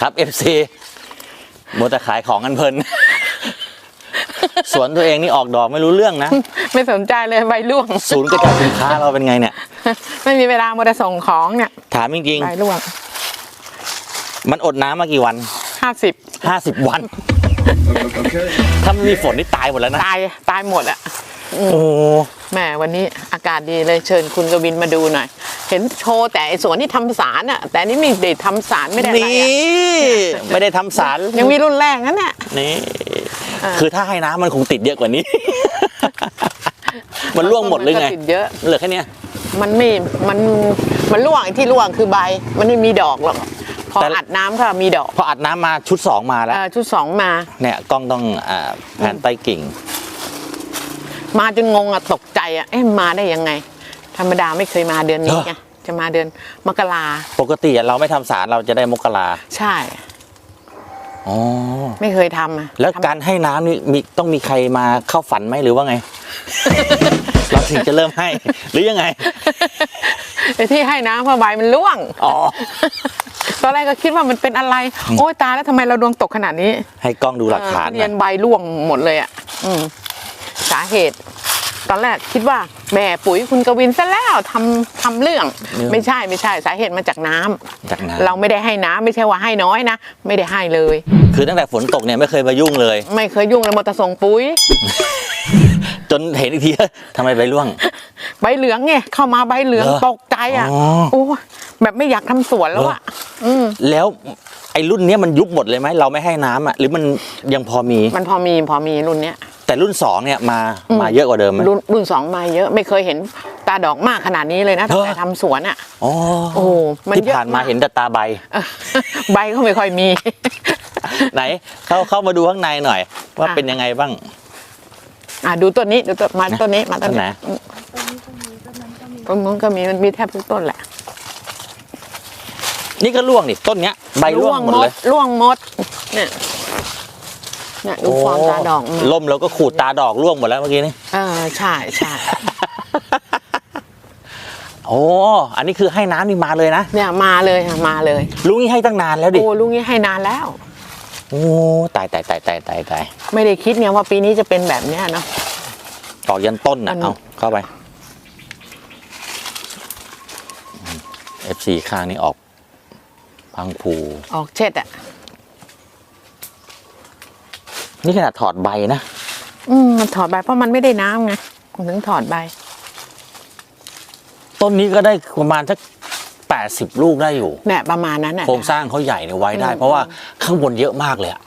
ครับ FC มัวแต่ขายของกันเพลิน สวนตัวเองนี่ออกดอกไม่รู้เรื่องนะ ไม่สนใจเลยใบร่วง ศูนย์กระจายสินค้าเราเป็นไงเนี่ย ไม่มีเวลามาแต่ส่งของเนี่ยถามจริงใบร่วง ๆ มันอดน้ำมากี่วัน ห้าสิบ50 วัน ถ้าไม่มีฝนนี่ตายหมดแล้วนะ ตายตายหมดอะ โอ้แหมวันนี้อากาศดีเลยเชิญคุณกวินมาดูหน่อย เห็นโชว์แต่ไอ้สวนที่ทำสารอะแต่อันนี่ไม่ได้ทำสารไม่ได้อะไรนี่อะไม่ได้ทำสารยังมีรุ่นแรกนั่นแหละนี่อ่าคือถ้าให้น้ำมันคงติดเยอะกว่านี้ มันร่วงหมดเลยไงนก็ติดเยอะ เหลือแค่เนี้ย มันไม่ มัน มันร่วงไอ้ที่ร่วงคือใบ มันไม่มีดอกหรอก พอแต่ อัดน้ำก็มีดอกพออัดน้ำมาชุดสองมาแล้ว เอ่อชุดสองมา เนี่ยกล้องต้องอ่าแผ่นใต้กิ่ง มาจนงงอะตกใจอะเอ๊ะมาได้ยังไง ธรรมดาไม่เคยมาเดือนนี้ไงจะมาเดือนมกราปกติเราไม่ทำสารเราจะได้มกราใช่ อ๋อไม่เคยทำอะแล้วทำการให้น้ำนี่มีต้องมีใครมาเข้าฝันไหมหรือว่าไง เราถึงจะเริ่มให้ หรือยังไง ไอ้ที่ให้น้ำเพราะใบมันร่วง อ๋อ ตอนแรกก็คิดว่ามันเป็นอะไร โอ้ยตายแล้วทำไมเราดวงตกขนาดนี้ให้กล้องดูหลักฐานเออทุเรียนนะใบร่วงหมดเลยอะ อืม สาเหตุ ตอนแรกคิดว่าแหม่ปุ๋ยคุณกวินซะแล้วทำทำเรื่อง ไม่ใช่ไม่ใช่สาเหตุมาจากน้ำจากน้ำเราไม่ได้ให้น้ำไม่ใช่ว่าให้น้อยนะ ไม่ได้ให้เลยคือตั้งแต่ฝนตกเนี่ยไม่เคยมายุ่งเลย ไม่เคยยุ่งเลยมอเตอร์ส่งปุ๋ย จนเห็นอีกที ทำไมใบร่วง ใบเหลืองไงเข้ามาใบเหลืองเหรอตกใจอะอ๋อ โอ้แบบไม่อยากทำสวนแล้วอะอืมแล้วไอ้รุ่นเนี้ยมันยุบหมดเลยไหมเราไม่ให้น้ำอะหรือมันยังพอมีมันพอมีพอมีรุ่นเนี้ย แต่รุ่นสองเนี่ยมามาเยอะกว่าเดิมไหม รุ่นรุ่นสองมาเยอะไม่เคยเห็นตาดอกมากขนาดนี้เลยนะตั้งแต่เหรอทำสวนอะ อ๋อโอ้มันที่เยอะผ่านมามาก เห็นแต่ตาใบ เออใบก็ไม่ค่อยมี ไหน เข้าเข้ามาดูข้างในหน่อย ว่าอะ เป็นยังไงบ้าง อะดูต้นนี้ดูต้นมาต้นนี้มาต้นต้นไหน นี้อืมต้นนู้นก็มีมันมีแทบทุกต้นแหละนี่ก็ร่วงนี่ต้นเนี้ยใบร่วงหมดเลย ร่วงหมดเนี่ย เนี่ยดูความตาดอกมันล่มแล้วก็ขูดตาดอกร่วงหมดแล้วเมื่อกี้นี่เออใช่ใช่โอ้อันนี้คือให้น้ำนี่มาเลยนะเนี่ยมาเลยค่ะมาเลย ลุงนี่ให้ตั้งนานแล้วดิโอ้ลุงนี่ให้นานแล้ว โอ้ตายตายตายตายตายตายไม่ได้คิดไงว่าปีนี้จะเป็นแบบเนี้ยเนาะตอกยันต้นนะมัน เอาเข้าไปเอฟซีข้างนี้ออกพังผูออกเช็ดอะ นี่ขนาดถอดใบนะ อืมมันถอดใบเพราะมันไม่ได้น้ำไงมันถึงถอดใบ ต้นนี้ก็ได้ประมาณสักแปดสิบลูกได้อยู่ เนี่ยประมาณนั้นอะ โครงสร้างเขาใหญ่เนี่ยไว้ได้ อืม เพราะว่าข้างบนเยอะมากเลยอะ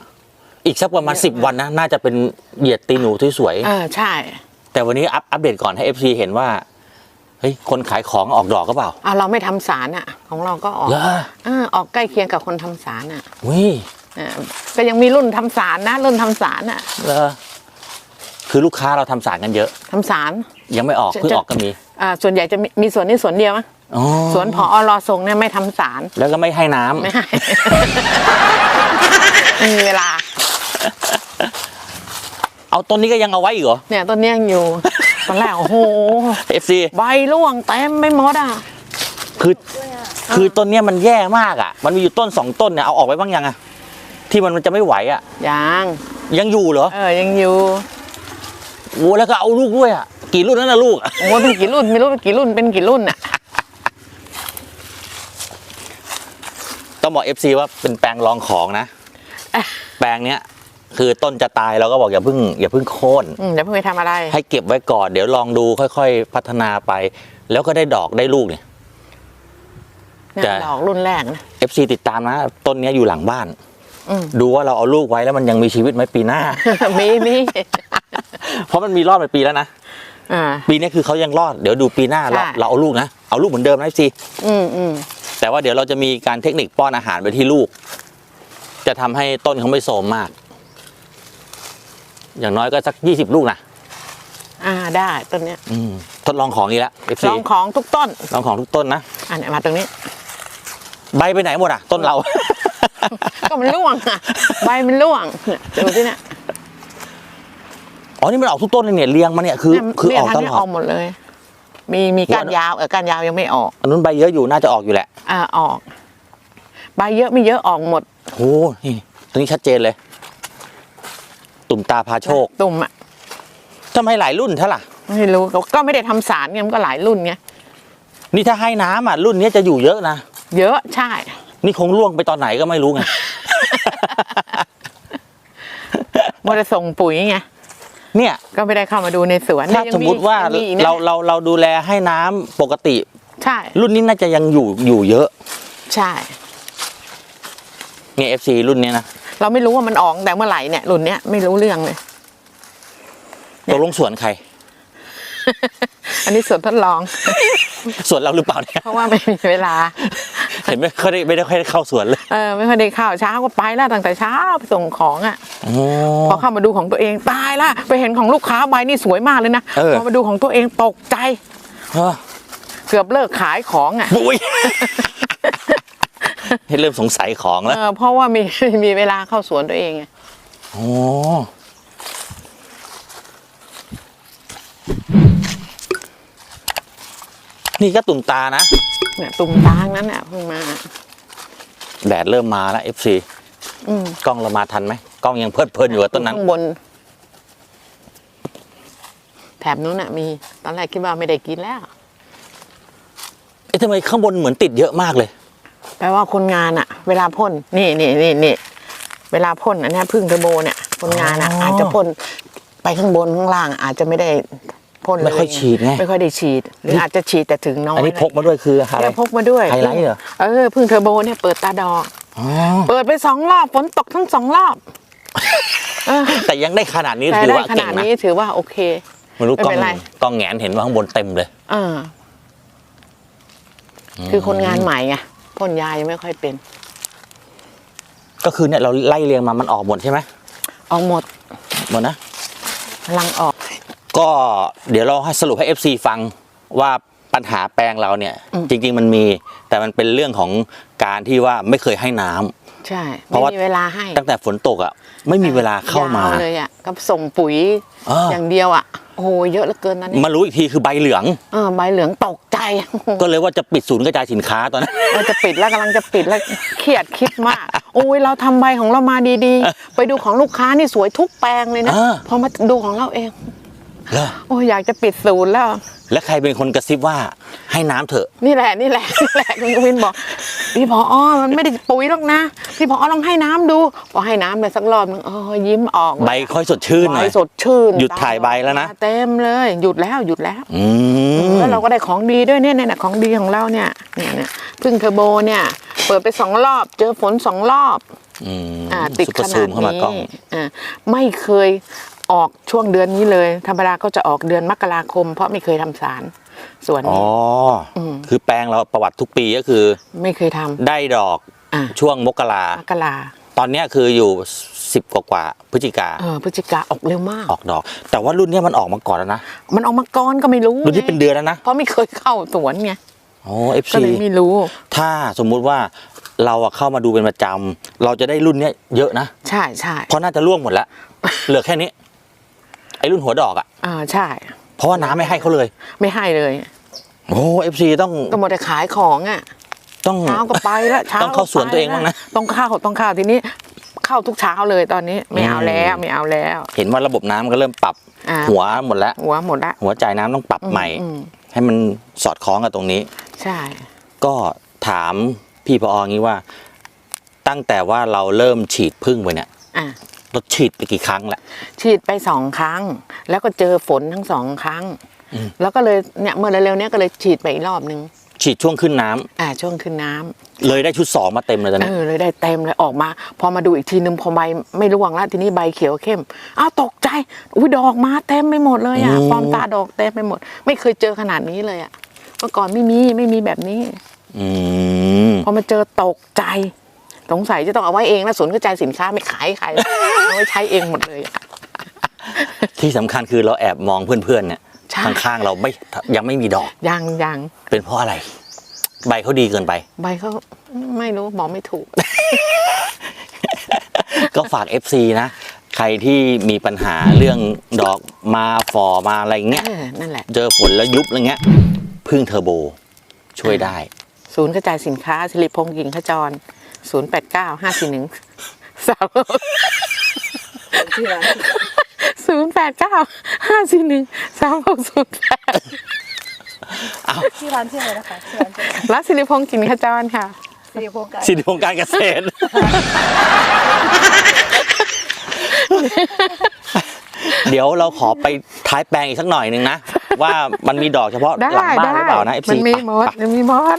อีกสักประมาณเยอะสิบมากวันนะ น่าจะเป็นเหยียดตีนหนูที่สวย เออใช่ แต่วันนี้อัปอัปเดตก่อนให้ FC เห็นว่า เฮ้ย คนขายของออกดอกก็เปล่าอะเราไม่ทำสารอะ ของเราก็ออกเหรออ่าออกใกล้เคียงกับคนทำสารอะ วิ อ่าก็ยังมีรุ่นทำสารนะ รุ่นทำสารอะเหรอคือลูกค้าเราทำสารกันเยอะ ทำสาร ยังไม่ออกจะ เพิ่งออกก็มีอ่าส่วนใหญ่จะมีมีสวนนี้สวนเดียวมั้งอ๋อสวนพอรอทรงเนี่ยไม่ทำสาร แล้วก็ไม่ให้น้ำไม่ให้ ไม่มีเวลา เอาต้นนี้ก็ยังเอาไว้อีกเหรอ เนี่ยต้นเนี้ยยังอยู่ ตอนแรกโอ้โห FC ใบร่วงเต็มไม่หมดอะคือคือต้นเนี้ยมันแย่มากอะ มันมีอยู่ต้นสองต้นเนี่ยเอาออกไปบ้างยังอะ ที่มันมันจะไม่ไหวอะ ยังยังอยู่เหรอเออยังอยู่โอ้แล้วก็เอาลูกด้วยอะกี่รุ่นนั้นนะลูกอะโอ้ยเป็นกี่รุ่นไม่รู้เป็นกี่รุ่นเป็นกี่รุ่นอะต้องบอก FC ว่าเป็นแปลงรองของนะอะแปลงเนี้ยคือต้นจะตายเราก็บอกอย่าเพิ่งอย่าเพิ่งโค่นอืมเดี๋ยวเพิ่งไปทำอะไร ให้เก็บไว้ก่อนเดี๋ยวลองดูค่อยๆ พัฒนาไป แล้วก็ได้ดอกได้ลูกเนี่ยเนี่ยแต่ดอกรุ่นแรกนะ FC ติดตามนะ ต้นเนี้ยอยู่หลังบ้านอืม ดูว่าเราเอาลูกไว้แล้วมันยังมีชีวิตไหมปีหน้า มีมีเพราะมันมีรอดไปปีแล้วนะอ่าปีนี้คือเขายังรอดเดี๋ยวดูปีหน้าเราใช่เราเอาลูกนะเอาลูกเหมือนเดิมนะ FC อืมอืมแต่ว่าเดี๋ยวเราจะมีการเทคนิคป้อนอาหารไปที่ลูก จะทำให้ต้นเขาไม่โทรมมาก อย่างน้อยก็สักยี่สิบลูกนะอ่าได้ต้นเนี้ย อืมทดลองของนี้แล้ว FC ลองของทุกต้น ลองของทุกต้นนะอ่าเนี่ยมาตรงนี้ ใบไปไหนหมดอะ ต้นเรา ก็มันร่วงอะใบมันร่วงเนี่ยดูที่เนี่ยอ๋อ นี่มันออกทุกต้นเลยเนี่ยเรียงมาเนี่ยคือเนี่ยคือเนี่ยออกทางตเนี้ลยออดอกหมดเลย มีมีก้านวันยาวเออก้านยาวยังไม่ออกอันนู้นใบเยอะอยู่น่าจะออกอยู่แหละ อ่าออกมใบเยอะไม่เยอะออกหมดโอ้นี่ตรงนี้ชัดเจนเลย ตุ่มตาพาโชค ตุ่มอะทำไมหลายรุ่นเท่าล่ะ ไม่รู้ก็ก็ไม่ได้ทำสารไงมันก็หลายรุ่นไงนี่ถ้าให้น้ำอะรุ่นนี้จะอยู่เยอะนะ เยอะใช่ นี่คงล่วงไปตอนไหนก็ไม่รู้ไง มัวแต่ส่งปุ๋ยไงเนี่ย ก็ไม่ได้เข้ามาดูในสวนถ้าเนี่ยยังสมมติว่ายังอีกนะเราเราเราดูแลให้น้ำปกติ ใช่ รุ่นนี้น่าจะยังอยู่อยู่เยอะใช่ เนี่ย FC รุ่นเนี้ยนะเราไม่รู้ว่ามันออกแต่เมื่อไหร่เนี่ยรุ่นเนี้ยไม่รู้เรื่องเลย ตกลงสวนใครอันนี้สวนทดลอง สวนเราหรือเปล่าเนี่ย เพราะว่าไม่มีเวลา เห็นไม่ค่อยได้ไม่ได้ค่อยได้เข้าสวนเลยเออไม่ค่อยได้เข้าเช้าก็ไปแล้วตั้งแต่เช้าไปส่งของอะอ๋อ พอเข้ามาดูของตัวเองตายละไปเห็นของลูกค้าใบนี่สวยมากเลยนะเออ พอมาดูของตัวเองตกใจเฮ้อเกือบเลิกขายของอะบุ้ยเห็นเริ่มสงสัยของแล้วเออเพราะว่ามี มีเวลาเข้าสวนตัวเองไงอ๋อนี่ก็ตุ่มตานะ เนี่ยตุ่มตางนั้นน่ะเพิ่งมา แดดเริ่มมาแล้ว FC อืมกล้องเรามาทันไหมกล้องยังเพลิดเพลินอยู่กับต้นนั้น ข้างบน แถบนู้นน่ะมี ตอนแรกคิดว่าไม่ได้กินแล้ว เอ๊ะทำไมข้างบนเหมือนติดเยอะมากเลย แปลว่าคนงานอะเวลาพ่นนี่นี่นี่นี่เวลาพ่นอันเนี้ยพึ่งเทอร์โบเนี่ยคนงานอะอ๋ออ อาจจะพ่นไปข้างบนข้างล่าง อาจจะไม่ได้ พ่นเลยไม่ค่อยฉีดไงไม่ค่อยได้ฉีดหรืออาจจะฉีดแต่ถึงน้อยอันนี้พกมาด้วยคืออะไรเนี่ยพกมาด้วยไฮไลท์เหรอเออพึ่งเทอร์โบเนี่ยเปิดตาดอกอ๋อเปิดไปสองรอบฝนตกทั้งสองรอบเออแต่ยังได้ขนาดนี้แต่ถือได้ว่าขเก่นางดนะนี้ถือว่าโอเคไม่รู้ไม่กล้องเป็นไรกล้องแงนเห็นว่าข้างบนเต็มเลยเอออคือคนงานใหม่ไงพ่นยายังไม่ค่อยเป็น ก็คือเนี่ยเราไล่เรียงมามันออกหมดใช่ไหมออกหมดหมดนะกำลังออก ก็เดี๋ยวเราให้สรุปให้ FC ฟังว่าปัญหาแปลงเราเนี่ยอืมจริง ๆ มันมีแต่มันเป็นเรื่องของการที่ว่าไม่เคยให้น้ำ ใช่เพราะว่า ไม่มีเวลาให้ตั้งแต่ฝนตกอะไม่มีเวลาเข้ามายวเลยอะก็ส่งปุ๋ยเออออย่างเดียวอะโอ้โหเยอะเหลือเกินตอนนี้มารู้อีกทีคือใบเหลือง เออใบเหลืองตกใจก็เลยว่าจะปิดศูนย์กระจายสินค้าตอนนั้น เราจะปิดแล้วกำลังจะปิดแล้วเครียดคิดมากโอ้ยเราทำใบของเรามาดีๆ ไปดูของลูกค้านี่สวยทุกแปลงเลยนะ เออ พอมาดูของเราเอง เหรอโอ้ยอยากจะปิดศูนย์แล้ว และใครเป็นคนกระซิบว่าให้น้ำเถอะ นี่แหละนี่แหละนี่แหละคุณกวินบอก พี่พออมันไม่ได้ปุ๋ยหรอกนะ พี่พออลองให้น้ำดูพอให้น้ำไปสักรอบนึงเออยิ้มออกเลยใบค่อยสดชื่นหน่อย ใบสดชื่นหยุดถ่ายใบแล้วนะ เต็มเลย หยุดแล้วหยุดแล้ว อืมแล้วเราก็ได้ของดีด้วยเนี่ยเนี่ยของดีของเราเนี่ยเนี่ยเนี่ยพึ่งเทอร์โบเนี่ย เปิดไปสองรอบ เจอฝนสองรอบ อืมอ่าติดซุปเปขอร์นาซูดมเข้ามากล้อง นี้อ่าไม่เคย ออกช่วงเดือนนี้เลย ธรรมดาก็จะออกเดือนมกราคม เพราะไม่เคยทำสารส่วนอ๋อนี้อคือแปลงเราประวัติทุกปีก็คือ ไม่เคยทำได้ดอกอ่าช่วงมกรามกราตอนเนี้ยคืออยู่สิบกว่าๆพฤศจิกาเออพฤศจิกาออกเร็วมาก ออกดอก แต่ว่ารุ่นเนี้ยมันออกมาก่อนแล้วนะมันออกมาก่อนก็ไม่รู้รุ่นที่เป็นเดือนแล้วนะเพราะไม่เคยเข้าสวนไงโอ้เอฟก็ซีเลยไม่รู้ ถ้าสมมุติว่าเราอะเข้ามาดูเป็นประจำเราจะได้รุ่นเนี้ยเยอะนะ ใช่ใช่เพราะน่าจะร่วงหมดแล้ว เหลือแค่นี้ ไอ้รุ่นหัวดอกอะอ่าใช่ เพราะว่าน้ำไม่ให้เขาเลย ไม่ให้เลย โอ้เอฟซีต้องก็หมดแต่ขายของอะต้องเช้าก็ไปแล้วเช้าต้องเข้าสวนตัวเองบ้างนะต้องเข้าต้องเข้าทีนี้เข้าทุกเช้าเลยตอนนี้ไม่เอาแล้วไม่เอาแล้ว เห็นว่าระบบน้ำก็เริ่มปรับอ่าหัวหมดแล้วหัวหมดละหัวจ่ายน้ำต้องปรับใหม่อืมให้มันสอดคล้องกับตรงนี้ ใช่ ก็ถามพี่พอองี้ว่า ตั้งแต่ว่าเราเริ่มฉีดพึ่งไปเนี่ยอะ เราฉีดไปกี่ครั้งแล้วฉีดไปสองครั้ง แล้วก็เจอฝนทั้งสองครั้งอืมแล้วก็เลยเนี่ยเมื่อเร็วๆเนี้ยก็เลยฉีดไปอีกรอบนึง ฉีดช่วงขึ้นน้ำอ่าช่วงขึ้นน้ำเลยได้ชุดสองมาเต็มเลยตอนเอนี้อเลยได้เต็มเลยออกมา พอมาดูอีกทีนึงพอใบไม่ร่วงแล้วทีนี้ใบเขียวเข้มอ้าวตกใจอุ้ยดอกมาเต็มไปหมดเลยอะฟอร์มตาดอกเต็มไปหมด ไม่เคยเจอขนาดนี้เลยอะเมื่อก่อนไม่มีไม่มีแบบนี้ อืมพอมาเจอตกใจ สงสัยจะต้องเอาไว้เองแล้วศูนย์กระจายสินค้าไม่ขายใครเอาไว้ใช้เองหมดเลยอะที่สำคัญคือเราแอบมองเพื่อนๆเนี่ยใช่ ข้างๆเราไม่ยังไม่มีดอก ยังยังเป็นเพราะอะไร ใบเขาดีเกินไป ใบเขาไม่รู้บอกไม่ถูก ก็ฝาก FC นะ ใครที่มีปัญหาเรื่องดอกมาฟอมาอะไรเงี้ย เออนั่นแหละ เจอฝนแล้วยุบอะไรเงี้ยพึ่งเทอร์โบช่วยได้ ศูนย์กระจายสินค้าสิริพงษ์กิ่งขจร ศูนย์แปดเก้าห้าสี่หนึ่งสามชื่อร้านศูนย์แปดเก้าห้าสี่หนึ่งสามหกศูนย์แปดชื่อร้านชื่ออะไรนะคะชื่อร้านชื่ออะไรร้านสิริพงษ์กินขจรค่ะ สิริพงษ์การสิริพงษ์การเกษตร เดี๋ยวเราขอไปท้ายแปลงอีกสักหน่อยหนึงนะ ว่ามันมีดอกเฉพาะได้หลังบ้านได้หรือเปล่านะ FC มันมีหมดไปมันมีหมด